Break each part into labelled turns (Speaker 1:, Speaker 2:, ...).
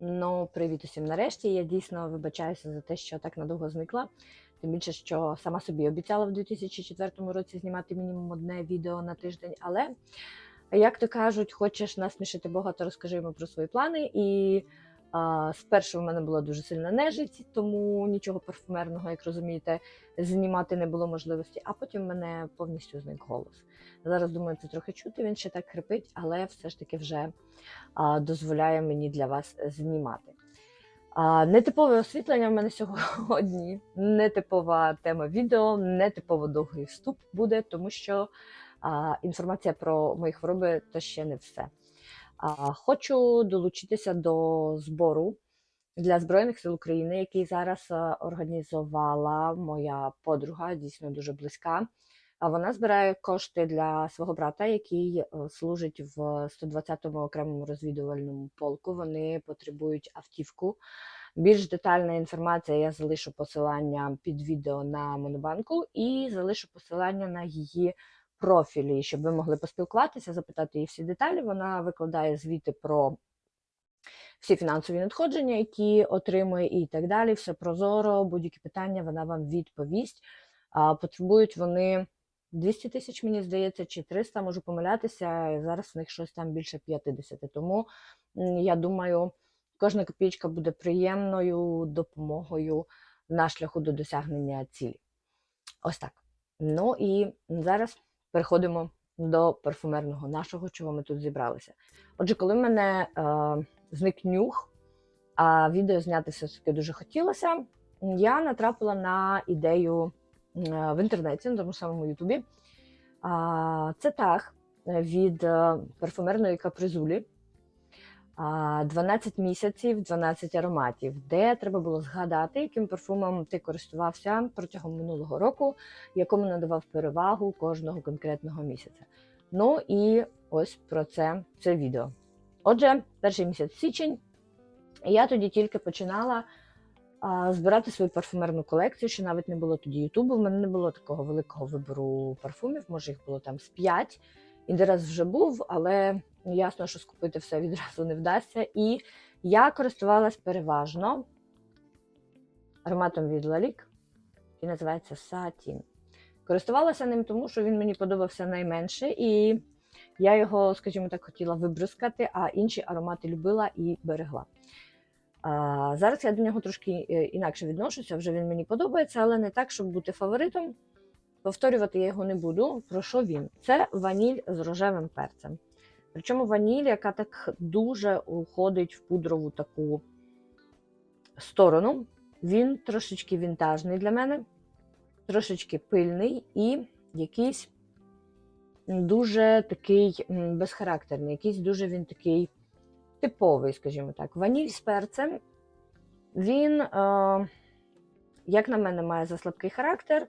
Speaker 1: Ну, привіт усім нарешті. Я дійсно вибачаюся за те, що так надовго зникла. Тим більше, що сама собі обіцяла в 2004 році знімати мінімум одне відео на тиждень. Але, як то кажуть, хочеш насмішити Бога, то розкажи йому про свої плани. І а, спершу в мене була дуже сильна нежить, тому нічого парфумерного, як розумієте, знімати не було можливості. А потім в мене повністю зник голос. Зараз думаю, це трохи чути. Він ще так хрипить, але все ж таки вже а, дозволяє мені для вас знімати. А, Нетипове освітлення в мене сьогодні, нетипова тема відео, нетипово довгий вступ буде, тому що а, інформація про мої хвороби то ще не все. Хочу долучитися до збору для Збройних сил України, який зараз організувала моя подруга, дійсно дуже близька. А вона збирає кошти для свого брата, який е, служить в 120-му окремому розвідувальному полку. Вони потребують автівку. Більш детальна інформація я залишу посилання під відео на Монобанку і залишу посилання на її профілі, щоб ви могли поспілкуватися, запитати її всі деталі. Вона викладає звіти про всі фінансові надходження, які отримує, і так далі. Все прозоро, будь-які питання вона вам відповість. Потребують вони 200 тисяч, мені здається, чи 300, можу помилятися. Зараз в них щось там більше 50. Тому я думаю, кожна копійка буде приємною допомогою на шляху до досягнення цілі. Ось так. Ну і зараз переходимо до парфумерного нашого, чого ми тут зібралися. Отже, коли в мене е, зник нюх, а відео зняти все-таки дуже хотілося, я натрапила на ідею е, в інтернеті, на тому самому Ютубі. Це так від е, парфумерної капризулі. А, 12 місяців, 12 ароматів, де треба було згадати, яким парфумом ти користувався протягом минулого року, якому надавав перевагу кожного конкретного місяця. Ну і ось про це це відео. Отже, перший місяць січень. Я тоді тільки починала а, збирати свою парфумерну колекцію, що навіть не було тоді Ютубу. В мене не було такого великого вибору парфумів, може їх було там з 5. Інтерес вже був, але ясно, що скупити все відразу не вдасться. І я користувалась переважно ароматом від Лалік, який називається Сатін. Користувалася ним, тому що він мені подобався найменше, і я його, скажімо так, хотіла вибризкати, а інші аромати любила і берегла. А, Зараз я до нього трошки е, інакше відношуся, вже він мені подобається, але не так, щоб бути фаворитом. Повторювати я його не буду. Про що він? Це ваніль з рожевим перцем. Причому ваніль, яка так дуже уходить в пудрову таку сторону. Він трошечки вінтажний для мене, трошечки пильний і якийсь дуже такий безхарактерний, якийсь дуже він такий типовий, скажімо так. Ваніль з перцем. Він, е, як на мене, має заслабкий характер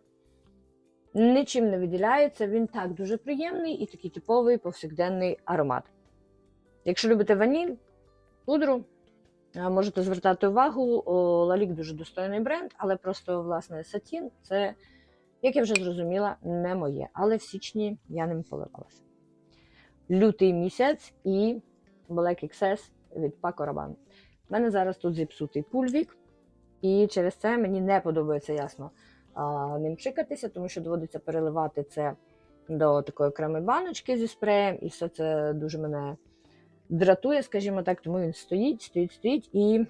Speaker 1: нічим не виділяється, він так дуже приємний і такий типовий повсякденний аромат. Якщо любите ваніль, пудру, е, можете звертати увагу, Лалік дуже достойний бренд, але просто, власне, сатін це, як я вже зрозуміла, не моє. Але в січні я ним поливалася. Лютий місяць і Black XS від Paco Rabanne. У мене зараз тут зіпсутий пульвік, і через це мені не подобається ясно ним пшикатися, тому що доводиться переливати це до такої окремої баночки зі спреєм, і все це дуже мене дратує, скажімо так, тому він стоїть, стоїть, стоїть, і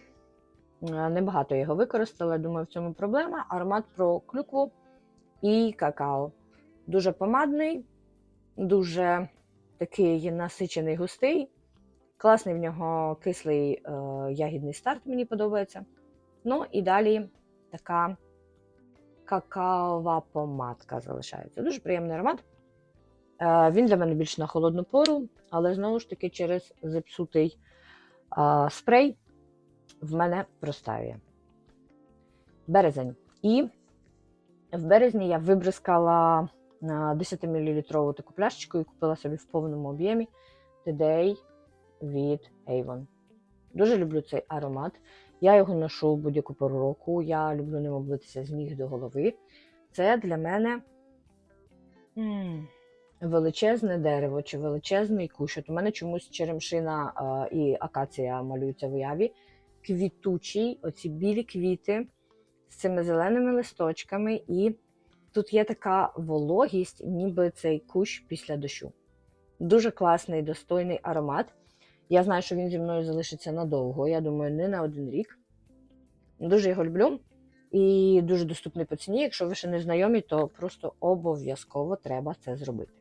Speaker 1: небагато його використала. Думаю, в цьому проблема. Аромат про клюкву і какао. Дуже помадний, дуже такий насичений густий. Класний в нього кислий е, ягідний старт, мені подобається. Ну і далі така какаова помадка залишається. Дуже приємний аромат. Е, Він для мене більш на холодну пору, але знову ж таки через зіпсутий е, спрей в мене простаює. Березень. І в березні я вибризкала 10 мл таку пляшечку і купила собі в повному об'ємі Today від Avon. Дуже люблю цей аромат. Я його ношу будь-яку пору року. Я люблю ним облитися з ніг до голови. Це для мене величезне дерево чи величезний кущ. От у мене чомусь черемшина і акація малюються в уяві. квітучий, оці білі квіти з цими зеленими листочками, і тут є така вологість, ніби цей кущ після дощу. Дуже класний, достойний аромат. Я знаю, що він зі мною залишиться надовго. Я думаю, не на один рік. Дуже його люблю і дуже доступний по ціні. Якщо ви ще не знайомі, то просто обов'язково треба це зробити.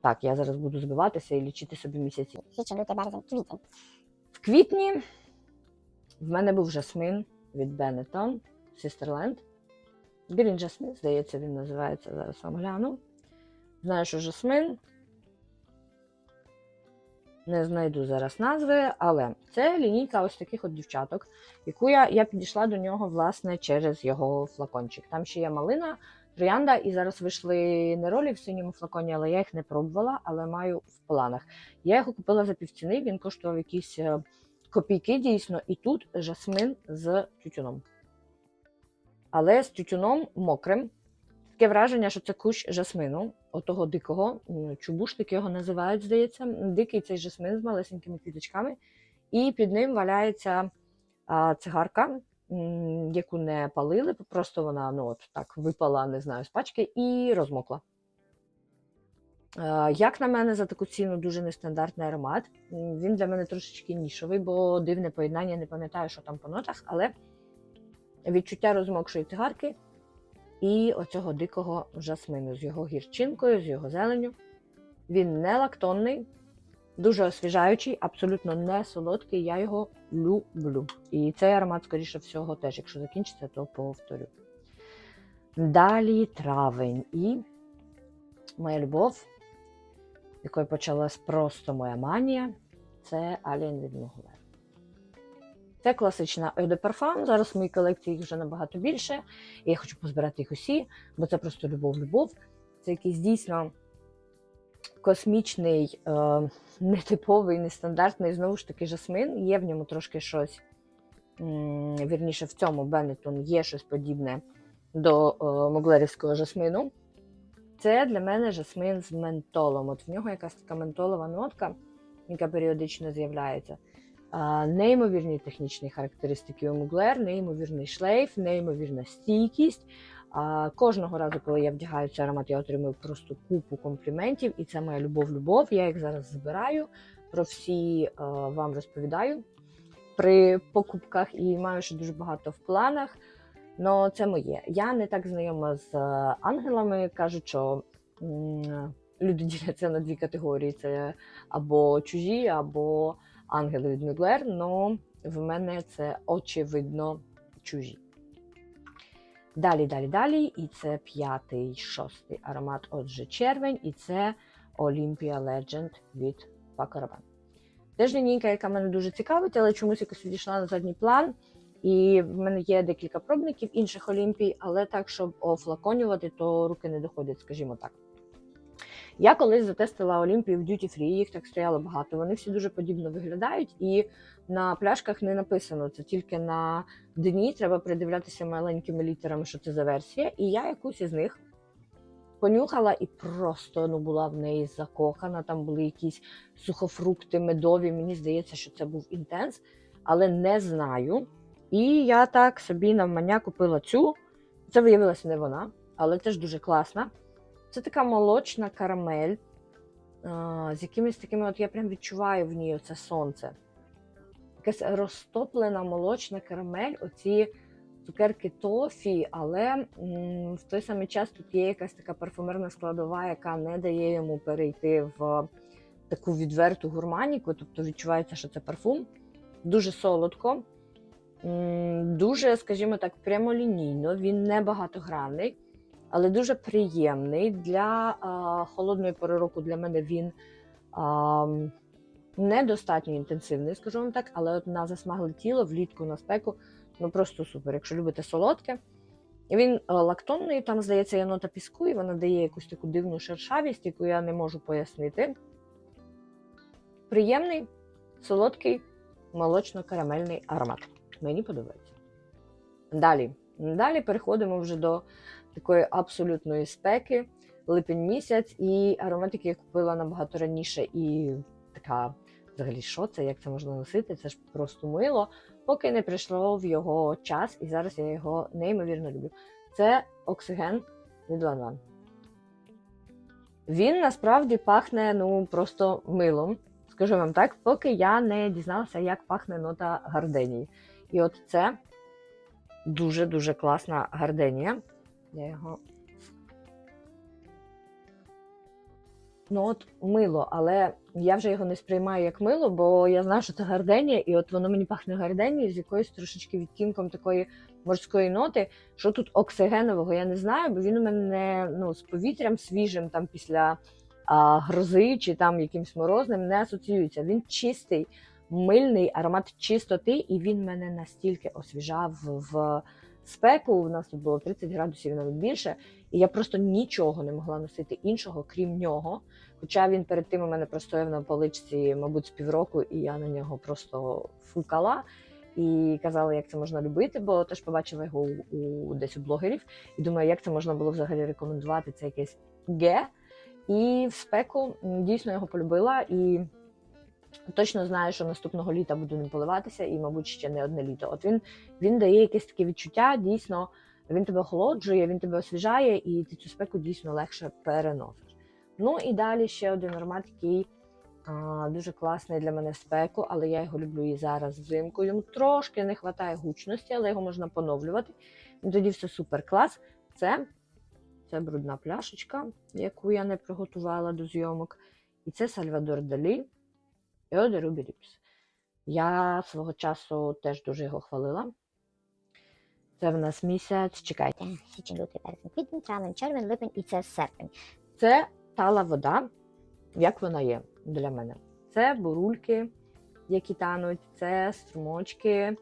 Speaker 1: Так, я зараз буду збиватися і лічити собі місяці.
Speaker 2: січень, лютий, березень, квітень.
Speaker 1: В квітні в мене був жасмин від Benetton Sisterland. Green Jasmine, здається, він називається. Зараз вам гляну. Знаю, що жасмин. Не знайду зараз назви, але це лінійка ось таких от дівчаток, яку я, я підійшла до нього, власне, через його флакончик. Там ще є малина, троянда, і зараз вийшли не ролі в синьому флаконі, але я їх не пробувала, але маю в планах. Я його купила за півціни, він коштував якісь е, копійки дійсно, і тут жасмин з тютюном. Але з тютюном мокрим. Таке враження, що це кущ жасмину, отого дикого, чубушник його називають, здається. Дикий цей жасмин з малесенькими квіточками. І під ним валяється а, цигарка, яку не палили, просто вона ну, от так випала, не знаю, з пачки і розмокла. Як на мене, за таку ціну дуже нестандартний аромат. Він для мене трошечки нішовий, бо дивне поєднання, не пам'ятаю, що там по нотах, але відчуття розмокшої цигарки і оцього дикого жасмину з його гірчинкою, з його зеленю. Він не лактонний, дуже освіжаючий, абсолютно не солодкий. Я його люблю. І цей аромат, скоріше всього, теж, якщо закінчиться, то повторю. Далі травень і моя любов, якою почалась просто моя манія, це Alien від Mugler. Це класична Parfum. Зараз в моїй колекції їх вже набагато більше. І я хочу позбирати їх усі, бо це просто любов-любов. Це якийсь дійсно космічний, е, нетиповий, нестандартний, знову ж таки, жасмин. Є в ньому трошки щось. Вірніше, в цьому Бенетон є щось подібне до е, моглерівського жасмину. Це для мене жасмин з ментолом. От в нього якась така ментолова нотка, яка періодично з'являється. Неймовірні технічні характеристики у Муглер, неймовірний шлейф, неймовірна стійкість. Кожного разу, коли я вдягаю цей аромат, я отримую просто купу компліментів, і це моя любов-любов. Я їх зараз збираю, про всі вам розповідаю при покупках і маю ще дуже багато в планах. Но це моє. Я не так знайома з е, ангелами. Кажуть, що люди діляться на дві категорії: це або чужі, або ангели від Мюглер, но в мене це очевидно чужі. Далі, далі, далі. І це п'ятий, шостий аромат, отже, червень, і це Olympia Legend від Rabanne. Теж лінійка, яка мене дуже цікавить, але чомусь якось відійшла на задній план. І в мене є декілька пробників інших Олімпій, але так, щоб офлаконювати, то руки не доходять, скажімо так. Я колись затестила Олімпію в Duty Free, їх так стояло багато. Вони всі дуже подібно виглядають, і на пляшках не написано. Це тільки на дні треба придивлятися маленькими літерами, що це за версія. І я якусь із них понюхала і просто ну, була в неї закохана. Там були якісь сухофрукти, медові. Мені здається, що це був інтенс, але не знаю. І я так собі навмання купила цю. Це виявилася не вона, але теж дуже класна. Це така молочна карамель з якимись такими, от я прям відчуваю в ній оце сонце. Якась розтоплена молочна карамель, оці цукерки тофі, але м, в той самий час тут є якась така парфумерна складова, яка не дає йому перейти в таку відверту гурманіку. Тобто відчувається, що це парфум. Дуже солодко, м, дуже, скажімо так, прямолінійно, він не багатогранний але дуже приємний. Для а, холодної пори року для мене він а, недостатньо інтенсивний, скажу вам так, але от на засмагле тіло влітку на спеку ну просто супер. Якщо любите солодке. Він а, лактонний, там, здається, є нота піску, і вона дає якусь таку дивну шершавість, яку я не можу пояснити. Приємний, солодкий, молочно-карамельний аромат. Мені подобається. Далі. Далі переходимо вже до такої абсолютної спеки, липень місяць, і ароматики я купила набагато раніше, і така взагалі, що це, як це можна носити? Це ж просто мило, поки не прийшло в його час, і зараз я його неймовірно люблю. Це оксиген від. Він насправді пахне ну просто милом. Скажу вам так, поки я не дізналася, як пахне нота гарденії. І от це дуже-дуже класна гарденія. Його. Ну, от мило, але я вже його не сприймаю як мило, бо я знаю, що це гарденія, і от воно мені пахне гарденією з якоюсь трошечки відтінком такої морської ноти. Що тут оксигенового, я не знаю, бо він у мене не, ну, з повітрям свіжим там після а, грози чи там якимсь морозним не асоціюється. Він чистий, мильний аромат чистоти, і він мене настільки освіжав в спеку. У нас тут було 30 градусів навіть більше, і я просто нічого не могла носити іншого, крім нього. Хоча він перед тим у мене простояв на поличці, мабуть, з півроку, і я на нього просто фукала. І казала, як це можна любити, бо теж побачила його у, у десь у блогерів. І думаю, як це можна було взагалі рекомендувати. Це якесь ге. І в спеку дійсно його полюбила. І точно знаю, що наступного літа буду ним поливатися, і, мабуть, ще не одне літо. От він, він дає якесь таке відчуття, дійсно, він тебе охолоджує, він тебе освіжає, і ти цю спеку дійсно легше переносиш. Ну і далі ще один аромат, який а, дуже класний для мене в спеку, але я його люблю і зараз взимку. Йому трошки не вистачає гучності, але його можна поновлювати. І тоді все супер клас. Це, це брудна пляшечка, яку я не приготувала до зйомок. І це Сальвадор Далі De Ruby Lips. Я свого часу теж дуже його хвалила. Це в нас місяць, чекайте.
Speaker 2: січень, лютий, березень, квітень, травень, червень, липень і це серпень.
Speaker 1: Це тала вода, як вона є для мене. Це бурульки, які тануть, це струмочки,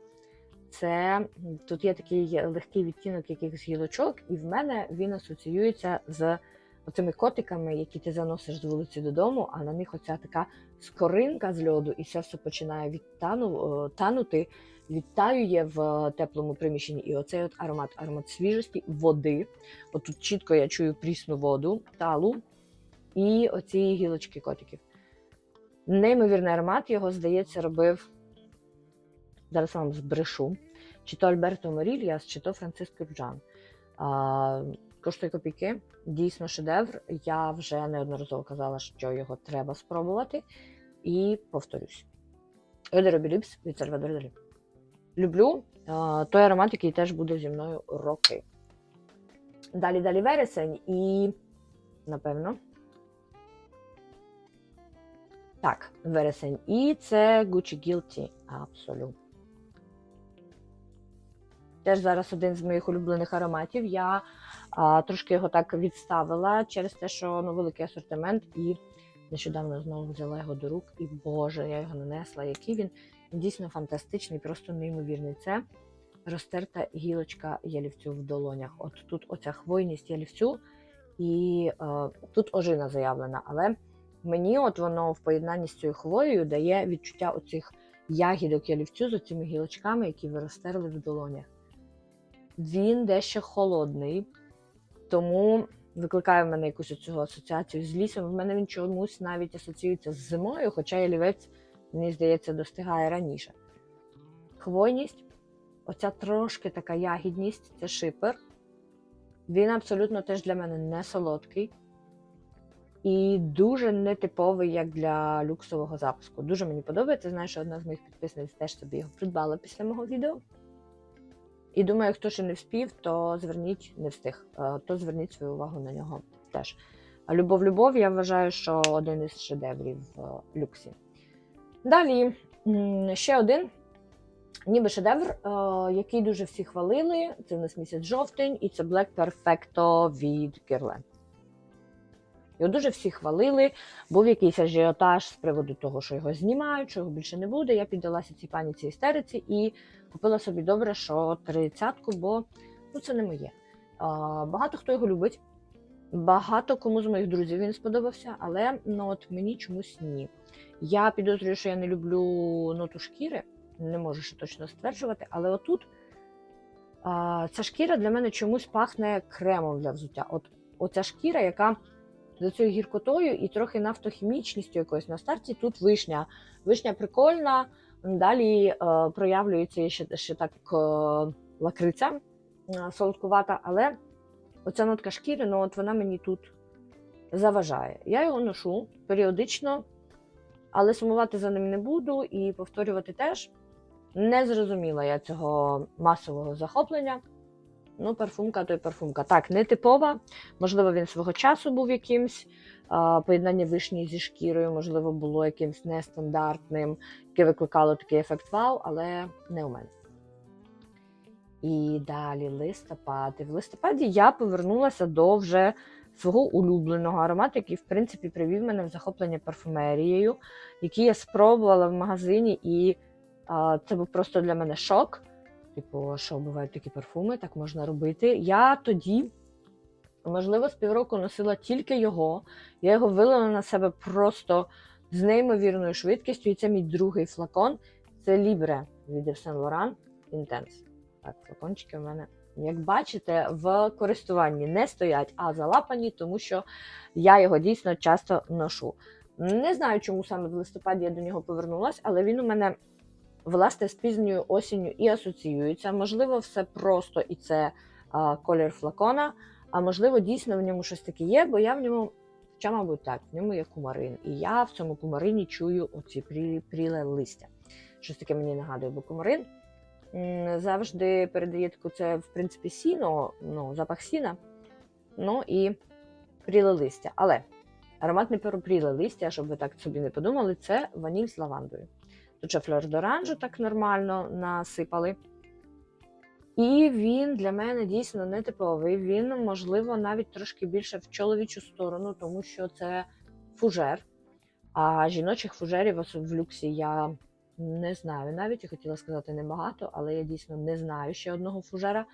Speaker 1: це тут є такий легкий відтінок якихось гілочок, і в мене він асоціюється з оцими котиками, які ти заносиш з вулиці додому, а на них оця така скоринка з льоду, і це все починає відтану, е, танути, відтаює в теплому приміщенні. І оцей от аромат, аромат свіжості, води. От тут чітко я чую прісну воду, талу і оці гілочки котиків. Неймовірний аромат, його, здається, робив. Зараз вам збрешу. Чи то Альберто Морільяс, чи то Франциско Джан. Коштує копійки, дійсно шедевр. Я вже неодноразово казала, що його треба спробувати. І повторюсь. Ліпс від Сальвадор Далі. Люблю а, той аромат, який теж буде зі мною роки. Далі далі вересень і, напевно. Так, вересень. І це Gucci Guilty. Абсолютно. Теж зараз один з моїх улюблених ароматів. Я а, трошки його так відставила через те, що ну, великий асортимент, і нещодавно знову взяла його до рук. І Боже, я його нанесла. Який він дійсно фантастичний, просто неймовірний. Це розтерта гілочка ялівцю в долонях. От тут оця хвойність ялівцю, і е, тут ожина заявлена, але мені от воно в поєднанні з цією хвоєю дає відчуття оцих ягідок ялівцю з оцими гілочками, які ви розтерли в долонях. Він дещо холодний, тому викликає в мене якусь цю асоціацію з лісом. В мене він чомусь навіть асоціюється з зимою, хоча ялівець, мені здається, достигає раніше. Хвойність, оця трошки така ягідність це шипер. Він абсолютно теж для мене не солодкий і дуже нетиповий, як для люксового запуску. Дуже мені подобається. Знаю, що одна з моїх підписниць теж собі його придбала після мого відео. І думаю, хто ще не вспів, то зверніть, не встиг, е, то зверніть свою увагу на нього теж. А любов, любов, я вважаю, що один із шедеврів в люксі. Далі ще один, ніби шедевр, е, який дуже всі хвалили. Це в нас місяць жовтень, і це Black Perfecto від Guerlain. Його дуже всі хвалили. Був якийсь ажіотаж з приводу того, що його знімають, що його більше не буде. Я піддалася цій паніці істериці і купила собі добре, що тридцятку, бо ну, це не моє. А, багато хто його любить. Багато кому з моїх друзів він сподобався, але ну, от мені чомусь ні. Я підозрюю, що я не люблю ноту шкіри, не можу ще точно стверджувати, але отут а, ця шкіра для мене чомусь пахне кремом для взуття. От оця шкіра, яка за цією гіркотою і трохи нафтохімічністю якоюсь. На старті тут вишня. Вишня прикольна. Далі е, проявлюється ще, ще так е, лакриця е, солодкувата, але оця нотка шкіри, ну от вона мені тут заважає. Я його ношу періодично, але сумувати за ним не буду і повторювати теж. Не зрозуміла я цього масового захоплення. Ну, парфумка то й парфумка. Так, не типова. Можливо, він свого часу був якимсь. Поєднання вишні зі шкірою, можливо, було якимсь нестандартним, яке викликало такий ефект вау, але не у мене. І далі листопад. І в листопаді я повернулася до вже свого улюбленого аромату, який, в принципі, привів мене в захоплення парфумерією, який я спробувала в магазині, і а, це був просто для мене шок. Типу, що бувають такі парфуми, так можна робити. Я тоді, можливо, з півроку носила тільки його. Я його вилила на себе просто з неймовірною швидкістю. І це мій другий флакон. Це Libre від Yves Saint Laurent Intense. Так, флакончики у мене, як бачите, в користуванні не стоять, а залапані, тому що я його дійсно часто ношу. Не знаю, чому саме в листопаді я до нього повернулася, але він у мене власне з пізньою осінню і асоціюється. Можливо, все просто і це а, колір флакона, а можливо, дійсно в ньому щось таке є, бо я в ньому, хоча, мабуть, так, в ньому є кумарин. І я в цьому кумарині чую оці прі, пріле листя. Щось таке мені нагадує, бо кумарин завжди передає таку це, в принципі, сіно, ну, запах сіна, ну і пріле листя. Але аромат не пріле листя, щоб ви так собі не подумали, це ваніль з лавандою. Тут ще флер доранжу так нормально насипали. І він для мене дійсно нетиповий. Він, можливо, навіть трошки більше в чоловічу сторону, тому що це фужер. А жіночих фужерів в люксі я не знаю. Навіть я хотіла сказати небагато, але я дійсно не знаю ще одного фужера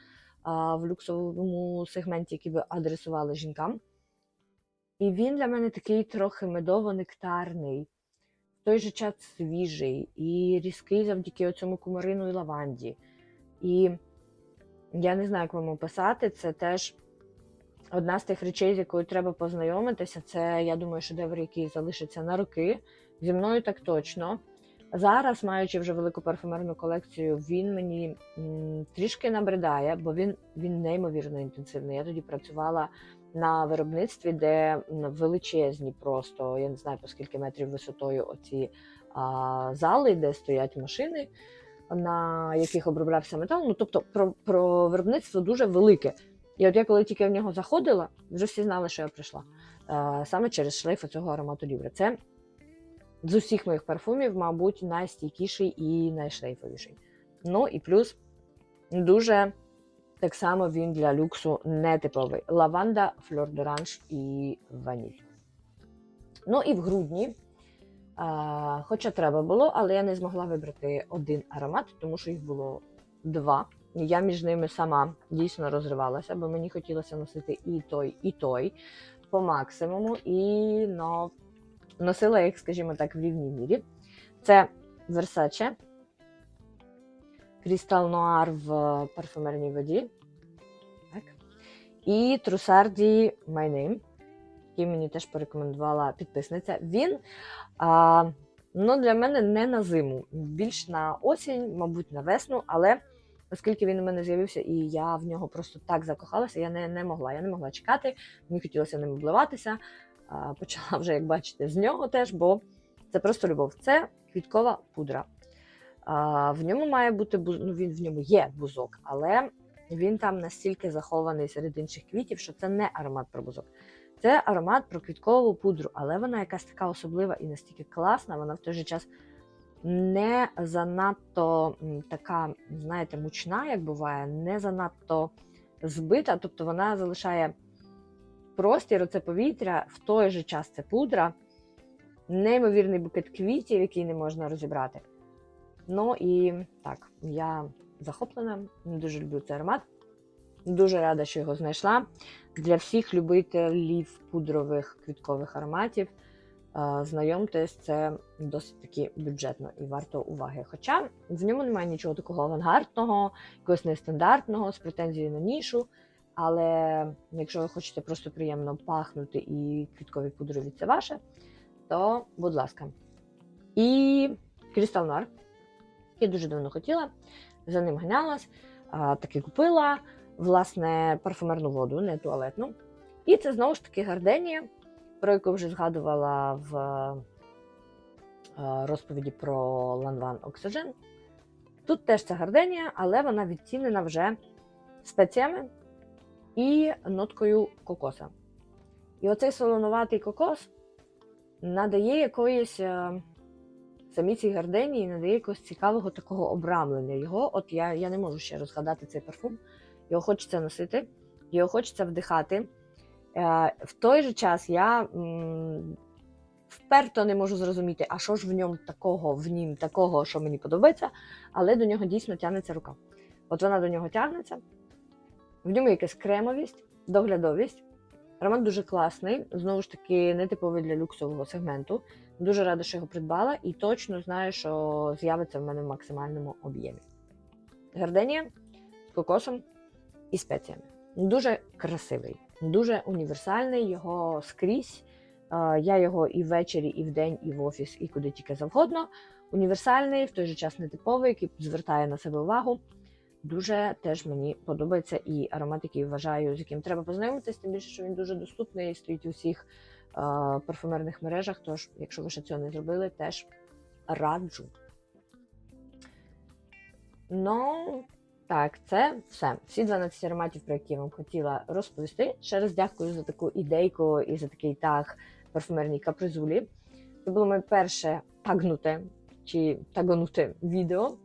Speaker 1: в люксовому сегменті, який би адресували жінкам. І він для мене такий трохи медово-нектарний той же час свіжий і різкий завдяки цьому кумарину і лаванді. І я не знаю, як вам описати, це теж одна з тих речей, з якою треба познайомитися. Це, я думаю, шедевр, який залишиться на роки. Зі мною так точно. Зараз, маючи вже велику парфумерну колекцію, він мені м, трішки набридає, бо він, він неймовірно інтенсивний. Я тоді працювала на виробництві, де величезні, просто я не знаю по скільки метрів висотою оці а, зали, де стоять машини, на яких оброблявся метал. Ну тобто, про, про виробництво дуже велике. І от я коли тільки в нього заходила, вже всі знали, що я прийшла. А, саме через шлейф цього аромату Лібре. Це з усіх моїх парфумів, мабуть, найстійкіший і найшлейфовіший. Ну і плюс дуже так само він для люксу нетиповий. Лаванда, фльор доранж і ваніль. Ну і в грудні, а, хоча треба було, але я не змогла вибрати один аромат, тому що їх було два. Я між ними сама дійсно розривалася, бо мені хотілося носити і той, і той по максимуму. І ну, носила їх, скажімо так, в рівній мірі. Це Versace Crystal Noir в парфумерній воді. Так. І Трусарді My Name, який мені теж порекомендувала підписниця. Він а, ну, для мене не на зиму, більш на осінь, мабуть, на весну, але оскільки він у мене з'явився і я в нього просто так закохалася, я не, не могла. Я не могла чекати, мені хотілося ним обливатися. Почала вже, як бачите, з нього теж, бо це просто любов. Це квіткова пудра. А, В ньому має бути буз... ну, він в ньому є бузок, але він там настільки захований серед інших квітів, що це не аромат про бузок. Це аромат про квіткову пудру, але вона якась така особлива і настільки класна, вона в той же час не занадто така, знаєте, мучна, як буває, не занадто збита, тобто вона залишає простір, оце повітря, в той же час це пудра, неймовірний букет квітів, який не можна розібрати. Ну і так, я захоплена, дуже люблю цей аромат. Дуже рада, що його знайшла. Для всіх любителів пудрових квіткових ароматів. е, Знайомтесь, це досить таки бюджетно і варто уваги. Хоча в ньому немає нічого такого авангардного, якогось нестандартного, з претензією на нішу. Але якщо ви хочете просто приємно пахнути і квіткові пудрові це ваше, то будь ласка. І Crystal Noir. Я дуже давно хотіла, за ним ганялась, таки купила власне парфумерну воду, не туалетну. І це знову ж таки гарденія, про яку вже згадувала в е, розповіді про Lanvin Oxygen. Тут теж це гарденія, але вона відцінена вже спеціями і ноткою кокоса. І оцей солонуватий кокос надає якоїсь самій цій гарденії, надає якогось цікавого такого обрамлення. Його, от я, я не можу ще розгадати цей парфум. Його хочеться носити, його хочеться вдихати. Е, в той же час я м, вперто не можу зрозуміти, а що ж в ньому такого, в нім такого, що мені подобається, але до нього дійсно тягнеться рука. От вона до нього тягнеться, в ньому якась кремовість, доглядовість. Аромат дуже класний, знову ж таки, нетиповий для люксового сегменту. Дуже рада, що його придбала, і точно знаю, що з'явиться в мене в максимальному об'ємі. Гарденія з кокосом і спеціями. Дуже красивий, дуже універсальний, його скрізь. Е, Я його і ввечері, і вдень, і в офіс, і куди тільки завгодно. Універсальний, в той же час нетиповий, який звертає на себе увагу. Дуже теж мені подобається і аромат, який вважаю, з яким треба познайомитись, тим більше, що він дуже доступний і стоїть у всіх е, парфумерних мережах. Тож, якщо ви ще цього не зробили, теж раджу. Ну, так, це все. Всі 12 ароматів, про які я вам хотіла розповісти. Ще раз дякую за таку ідейку і за такий таг парфумерній капризулі. Це було моє перше тагнуте чи тагонуте відео.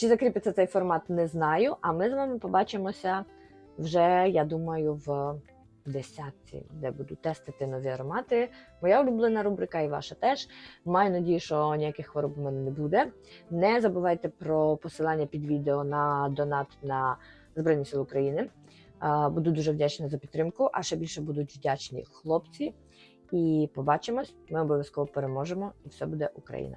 Speaker 1: Чи закріпиться цей формат, не знаю. А ми з вами побачимося вже, я думаю, в десятці, де буду тестити нові аромати. Моя улюблена рубрика і ваша теж. Маю надію, що ніяких хвороб у мене не буде. Не забувайте про посилання під відео на донат на Збройні Сили України. Буду дуже вдячна за підтримку, а ще більше будуть вдячні хлопці. І побачимось. Ми обов'язково переможемо, і все буде Україна.